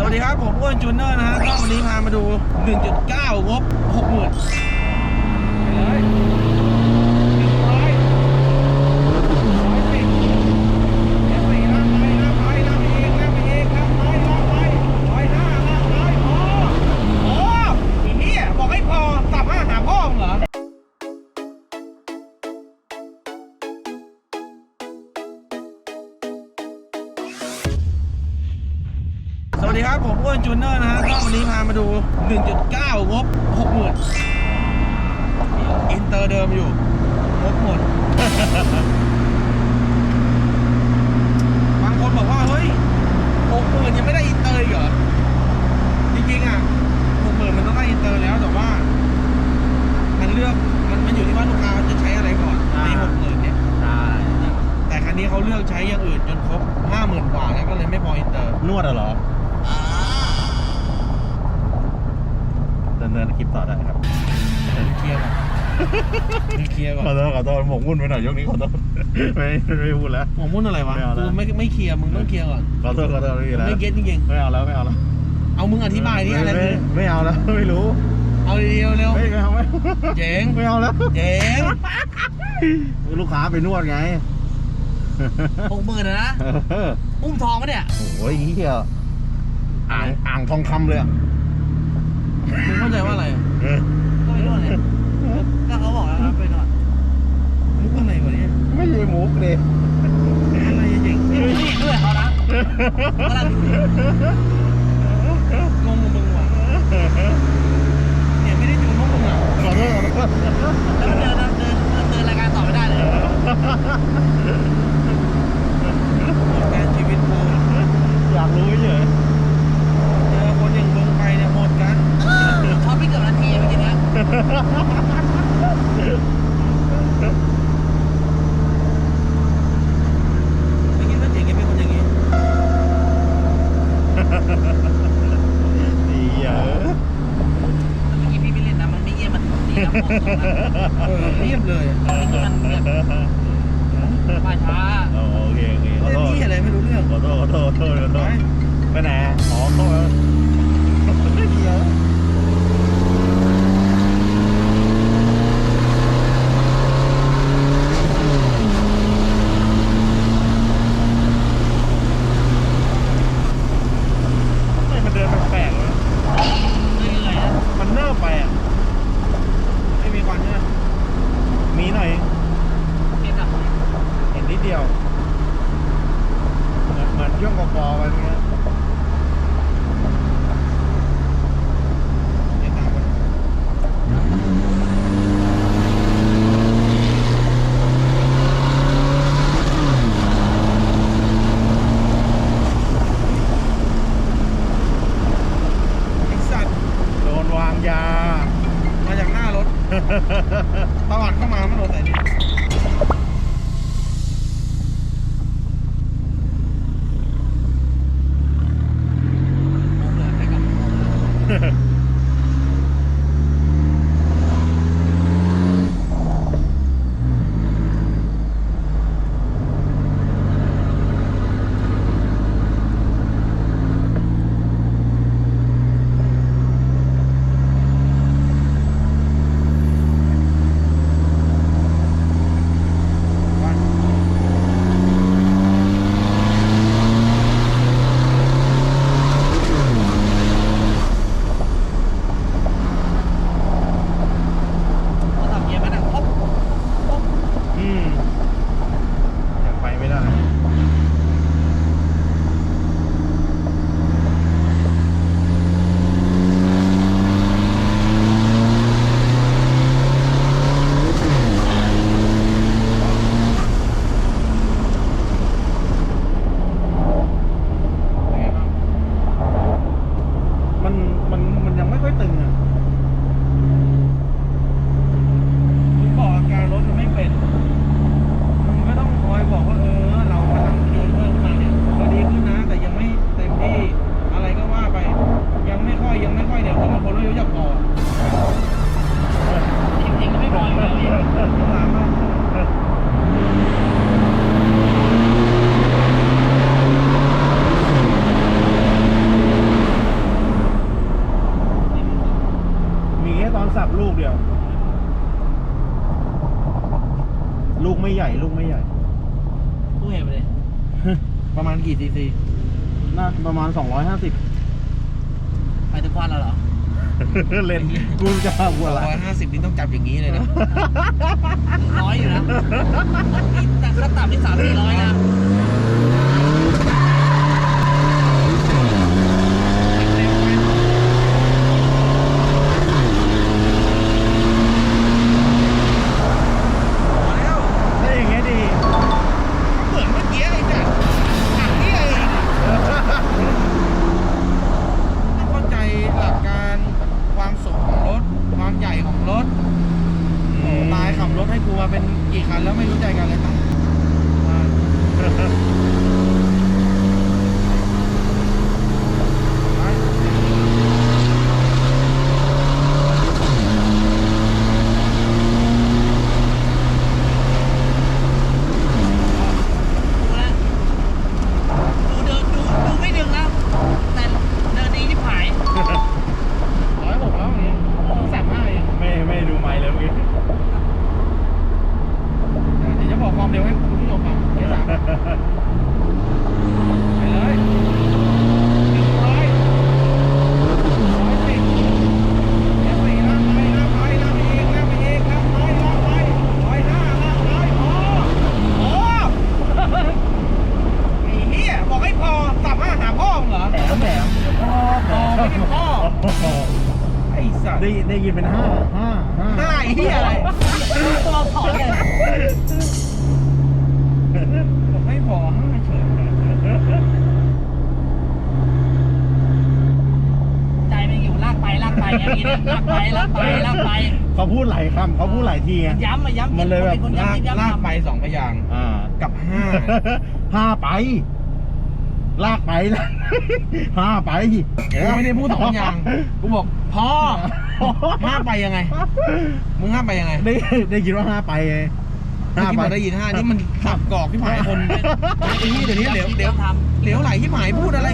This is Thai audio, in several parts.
สวัสดีครับ ผมอ้วนจูเนอร์นะฮะก็วันนี้พามาดู 1.9 งบ 60,000 ดีครับ ผมอ้วนจูเนอร์นะฮะก็วันนี้พามาดู 1.9 งบ 60,000อินเตอร์เดิมอยู่ งบหมด บางคนบอกว่า เฮ้ย 60,000 ยังไม่ได้อินเตอร์อีกเหรอ จริงๆ อะ 60,000 มันต้องได้อินเตอร์แล้วแต่ว่า มันเลือก มันมันอยู่ที่ว่าลูกค้าจะใช้อะไรก่อนใน60,000 เนี่ยใช่แต่คันนี้เขาเลือกใช้อย่างอื่นจนครบ 50,000 กว่าแล้วก็เลยไม่พออินเตอร์ นวดเหรอ เดินเดินคลิปต่อได้ครับเคลียร์ก่อนเคลียร์ก่อนขอโทษขอโทษหมกมุ่นไปหน่อยยกนี้ขอโทษไม่ไม่พูดแล้วหมองมุ่นอะไรวะไม่เอาแล้ว กูไม่ไม่เคลียร์มึงต้องเคลียร์ก่อนขอโทษขอโทษไม่มีแล้วไม่เก็ตจริงไม่เอาแล้วไม่เอาแล้วๆเอามึงอธิบายดิอะไรไม่คือไม่เอาแล้วไม่รู้เอาดีๆเร็วไม่ไม่เอาไม่ๆเจ๋งไม่เอาแล้วเจ๋งลูกค้าไปนวดไงหกหมื่นนะเอออุ้มทองปะเนี่ยโอ้ยเฮียอ่างอ่างทองคำเลยอะ มึงเข้าใจว่าอะไรเออก็ไปนวดเลยก็เขาบอกแล้วนะไปนวดมุกอะไรวะเนี่ยไม่ใช่มุกเลยอะไรอะเจ๋งนี่นี่ด้วยเขานะ กำลังงงกับมึงว่ะเนี่ยไม่ได้จูนพวกมึงอะ ขอโทษขอโทษ แล้วเดินเดินเดินเดินรายการต่อไม่ได้เลย หมดการชีวิตกู อยากรู้เฉย เจอคนอย่างมึงไปเนี่ยหมดกัน ช็อปไม่เกือบนาทีเมื่อกี้เนี้ย ไม่คิดว่าเจ๋งจะเป็นคนอย่างนี้ ดีเยอะ เมื่อกี้พี่ไม่เล่นนะมันไม่เยี่ยมมันดีนะมองตรงนะ เออเรียบเลยมาช้าโอเคโอเคขอโทษนี่อะไรไม่รู้เรื่องขอโทษขอโทษขอโทษขอโทไปษไปไหนอ๋อเข้ามาดีเยอะไม่มันเดินแปลกๆเลย เหนื่อยนะ มันเนิ่มไปอะ ไม่มีควันใช่ไหม มีหน่อย เก่งอะ เห็นนิดเดียว เหมือนเหมือนช่วงกอๆไป กี่ซีซีน่าประมาณ 250ไปถึงควันแล้วเหรอเล่นกูจะทำอะไรร้อยห้าสิบนี่ต้องจับอย่างนี้เลยนะ ร้อยอยู่นะนี่แต่ขั้นต่ำที่สามสี่ร้อยนะ อย่างนี้นะลากไปลากไปลากไปเขาพูดหลายคำเขาพูดหลายทีไง ย้ำมาย้ำมันเลยแบบ คนลากย้ำย้ำลากย้ำไปสองพยางค์อ่ากับห้าห้าไป ลากไปลากห้าไปกูไม่ได้พูดสองพยางค์กูบอกพ่อห้าไปยังไง มึงห้าไปยังไง ได้ได้ยินว่าห้าไปไง เมื่อกี้บอกได้ยินห้านี่มันสับกรอกที่หมายคนไอ้นี่เดี๋ยวนี้เหลวเหลวทเหลวไหลที่หมายพูดอะไร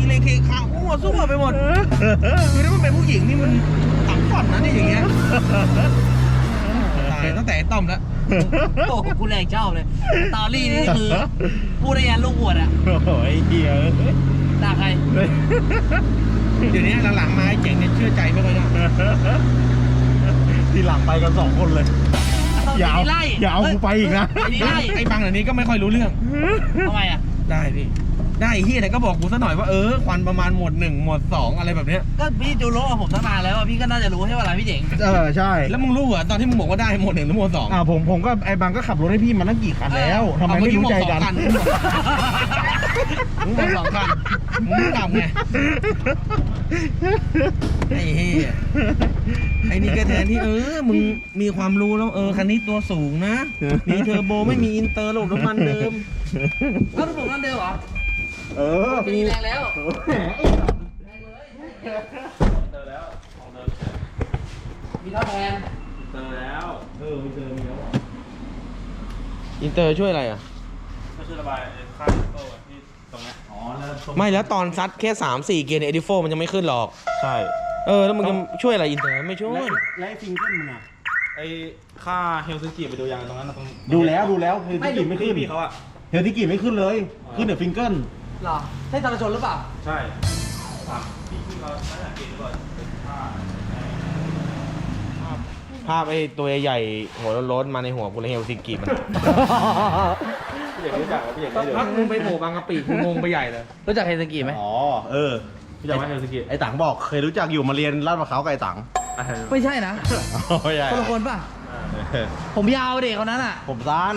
อีเลเคข่าวมั่วซั่วไปหมดคือถ้ามันเป็นผู้หญิงนี่มันสังฝันนะเนี่ยอย่างเงี้ยตายตั้งแต่ไอ้ต้อมแล้วำโอ้โหกูแรงชอบเลยสตอรี่นี่คือพูดได้ยันลูกบวชอะโอ้ยเฮียด่าใครเดี๋ยวนี้หลังๆมาไอ้เจ๋งเนี่ยเชื่อใจไม่ค่อยได้ทีหลังไปกันสองคนเลย อย่าเอาไล่อย่าเอากูไปอีกนะไอ้นี่ไล่ไอ้บางเดี๋ยวนี้ก็ไม่ค่อยรู้เรื่อง ทำไมอะได้พี่ ได้เฮียไหนก็บอกกูซะหน่อยว่าเออควันประมาณหมวดหนึ่งหมวดสองอะไรแบบเนี้ย ก็พี่จูโร่กับผมตั้งนานแล้วอะพี่ก็น่าจะรู้ใช่ป่ะล่ะพี่เจ๋งเออใช่แล้วมึงรู้เหรอตอนที่มึงบอกว่าได้หมวดหนึ่งหรือหมวดสองอ่าผมผมก็ไอ้บางก็ขับรถให้พี่มาตั้งกี่คันแล้วทำไมไม่รู้ใจกัน เอาเมื่อมึงบอกสองคัน มึงบอกสองคันมึงกลับไงไอ้เฮียไอ้นี่ก็แทนที่เออ มึงมีความรู้แล้วเออคันนี้ตัวสูงนะ มีเทอร์โบไม่มีอินเตอร์ระบบน้ำมันเดิมก็ระบบนั่นเดิมเหรอ เออมีแรงแล้วมีเท่าแทนเจอแล้วเออมีเจอมีแล้วอินเตอร์ช่วยอะไรอะก็คือระบายค่าโต้ที่ตรงนี้อ๋อแล้ว ไม่แล้วตอนซัดแค่สามสี่เกียร์ในเอดิโฟมันยังไม่ขึ้นหรอก ใช่เออแล้วมึงจะช่วยอะไรอินเตอร์ไม่ช่วย และฟิงเกิลมึงอะไอ้ค่าเฮลซิงกิไปดูยังตรงนั้นนะตรงดูแล้วดูแล้วเฮลติกิไม่ขึ้นพี่เขาอะเฮลติกิไม่ขึ้นเลย ขึ้นแต่ฟิงเกิลเหรอใช่ทรชนหรือเปล่า ใช่ถามพี่พี่เขาไม่สังเกตก่อนเป็นค่าภาพไอ้ตัวใหญ่ๆหัวโล้นๆมาในหัวกูเลยเฮลซิงกิมัน พี่เอกรู้จักว่าพี่เอกได้เลยพักมึงไปโผล่บางกะปิกูงงไปใหญ่เลยรู้จักเฮซากิไหมอ๋อ เออพี่จักว่าเฮลซิงกิไอ้ตังบอกเคยรู้จักอยู่มาเรียนลาดมะเขากับไอ้ตังไม่ใช่นะไม่ใช่คนละคนป่ะผมยาวเด็กคนนั้นอะ ผมสั้น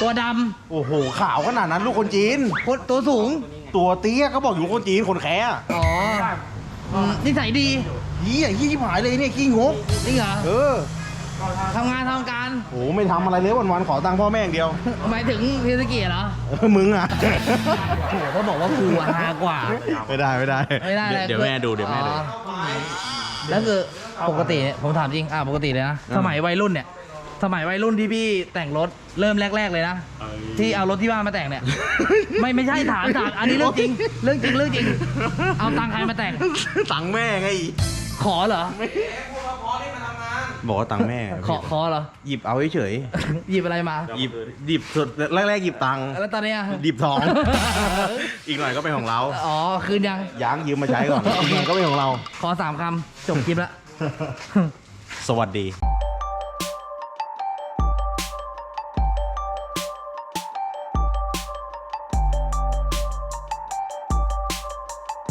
ตัวดโอ้โหขาวขนาดนั้นลูกคนจีนำคนตัวสูง ตัวเตี้ยก็บอกอยู่คนจีนคนแค่อ๋ออืมนิสัยดี ยี่อะยี่ชิบหายเลยเนี่ยขี้งก จริงเหรอ เออ ทำงานทำการโอ้ไม่ทำอะไรเลยวันๆขอตังค์พ่อแม่อย่างเดียว หมายถึงเฮซากิเหรอเออมึงอะ โอ้โหเขาบอกว่ากูอะฮากว่า ไม่ได้ไม่ได้ ไม่ได้เลยเดี๋ยวแม่ดูเดี๋ยวแม่ดู อ๋อแล้วคือปกติเนี่ยผมถามจริงอ่าปกติเลยนะอืมสมัยวัยรุ่นเนี่ย สมัยวัยรุ่นที่พี่แต่งรถเริ่มแรก ๆเลยนะที่เอารถที่บ้านมาแต่งเนี่ย ไม่ไม่ใช่ถามถามอันนี้เรื่องจริง เรื่องจริงเรื่องจริง เอาตังค์ใครมาแต่ง ตังค์แม่ไง ขอเหรอ บอกว่าตังค์แม่ขอขอเหรอ หยิบเอาเฉยหยิบอะไรมา ๆหยิบหยิบสุดแรกๆหยิบตังค์แล้วตอนเนี้ยหยิบทอง อีกหน่อยก็เป็นของเราอ๋อ คืนยัง ย้างยืมมาใช้ก่อนอีกหน่อยก็เป็นของเรา ขอสามคำจบคลิปละ สวัสดี